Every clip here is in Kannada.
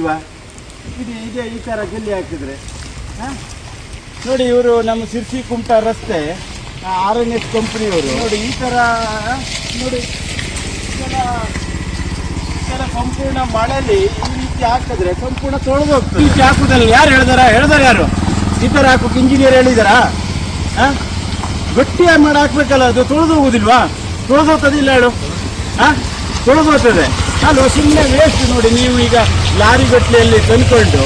ಹೋಗುದಿಲ್ವಾ ಇದು ಇದೆ ಈ ಥರ ಗಿಲ್ಲಿ ಹಾಕಿದ್ರೆ. ಹಾಂ? ನೋಡಿ ಇವರು ನಮ್ಮ ಸಿರ್ಸಿ ಕುಮಟ ರಸ್ತೆ ಆರ್ ಎನ್ ಎಸ್ ಕಂಪ್ನಿಯವರು ನೋಡಿ ಈ ಥರ ನೋಡಿ ಈ ಇದೆಲ್ಲ ಸಂಪೂರ್ಣ ಮಳೆಯಲ್ಲಿ ಈ ರೀತಿ ಹಾಕಿದ್ರೆ ಸಂಪೂರ್ಣ ತೊಳೆದು ಹೋಗ್ತದೆ ಈ ರೀತಿ ಹಾಕುದಲ್ಲ ಯಾರು ಹೇಳ್ದಾರ? ಹೇಳ್ದಾರ ಯಾರು? ಈ ಥರ ಹಾಕೋಕೆ ಇಂಜಿನಿಯರ್ ಹೇಳಿದಾರಾ? ಹಾಂ? ಗಟ್ಟಿಯಾಗಿ ಮಾಡಿ ಹಾಕ್ಬೇಕಲ್ಲ ಅದು ತೊಳೆದು ಹೋಗೋದಿಲ್ವಾ ತೊಳೆದು ಹೇಳು? ಹಾಂ? ತೊಳೆದು ಹೋಗ್ತದೆ ಅಲ್ವ ಸುಮ್ಮನೆ ವೇಸ್ಟ್ ನೋಡಿ ನೀವು ಈಗ ಲಾರಿ ಗಟ್ಟಲೆಯಲ್ಲಿ ತಂದ್ಕೊಂಡು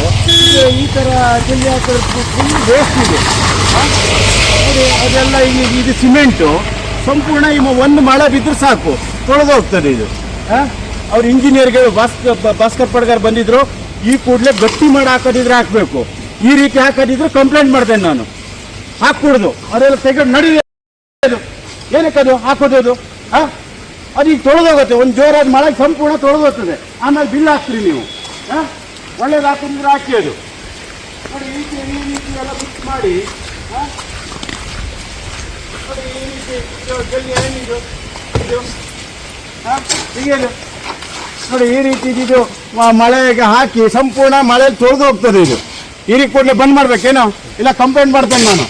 ಈ ಥರ ಚೆಲ್ಲಿ ಹಾಕೋದು ಫುಲ್ ವೇಸ್ಟ್ ಇದೆ. ಅದೆಲ್ಲ ಈಗ ಇದು ಸಿಮೆಂಟು ಸಂಪೂರ್ಣ ಈ ಒಂದು ಮಳೆ ಬಿದ್ದರೆ ಸಾಕು. ತೊಳೆದೋಗ್ತದೆ ಇದು. ಹಾಂ ಅವ್ರು ಇಂಜಿನಿಯರ್ಗೆ ಬಾಸ್ ಭಾಸ್ಕರ್ ಪಡ್ಗಾರ್ ಬಂದಿದ್ರು ಈ ಕೂಡಲೇ ಗಟ್ಟಿ ಮಾಡಿ ಹಾಕೋದಿದ್ರೆ ಹಾಕಬೇಕು. ಈ ರೀತಿ ಹಾಕೋದಿದ್ರೆ ಕಂಪ್ಲೇಂಟ್ ಮಾಡ್ತೇನೆ ನಾನು. ಹಾಕ್ಬಿಡ್ದು ಅದೆಲ್ಲ ತೆಗೆದು ನಡೀದು ಏನಕ್ಕದು ಏನಕ್ಕೆ ಅದು? ಹಾಕೋದು ಅದು? ಆ? ಅದು ಈಗ ತೊಳೆದೋಗುತ್ತೆ. ಒಂದು ಜೋರಾದ ಮಳೆ ಸಂಪೂರ್ಣ ತೊಳೆದೋಗ್ತದೆ. ಆಮೇಲೆ ಬಿಲ್ ಹಾಕ್ತೀರಿ ನೀವು. ಹಾಂ? ಒಳ್ಳೇದು ಹಾಕಿದ್ರೆ ಹಾಕಿ ಅದು. ನೋಡಿ, ಈ ರೀತಿ ಈ ರೀತಿ ಮಾಡಿ? ನೋಡಿ, ಈ ರೀತಿ, ಇದು ಮಳೆಗೆ ಹಾಕಿ ಸಂಪೂರ್ಣ ಮಳೆಯಲ್ಲಿ ತೊಳೆದು ಹೋಗ್ತದೆ ಇದು. ಈ ರೀತಿ ಕೂಡಲೇ ಬಂದ್ ಮಾಡ್ಬೇಕೇನೋ? ಇಲ್ಲ ಕಂಪ್ಲೇಂಟ್ ಮಾಡ್ತೇನೆ ನಾನು.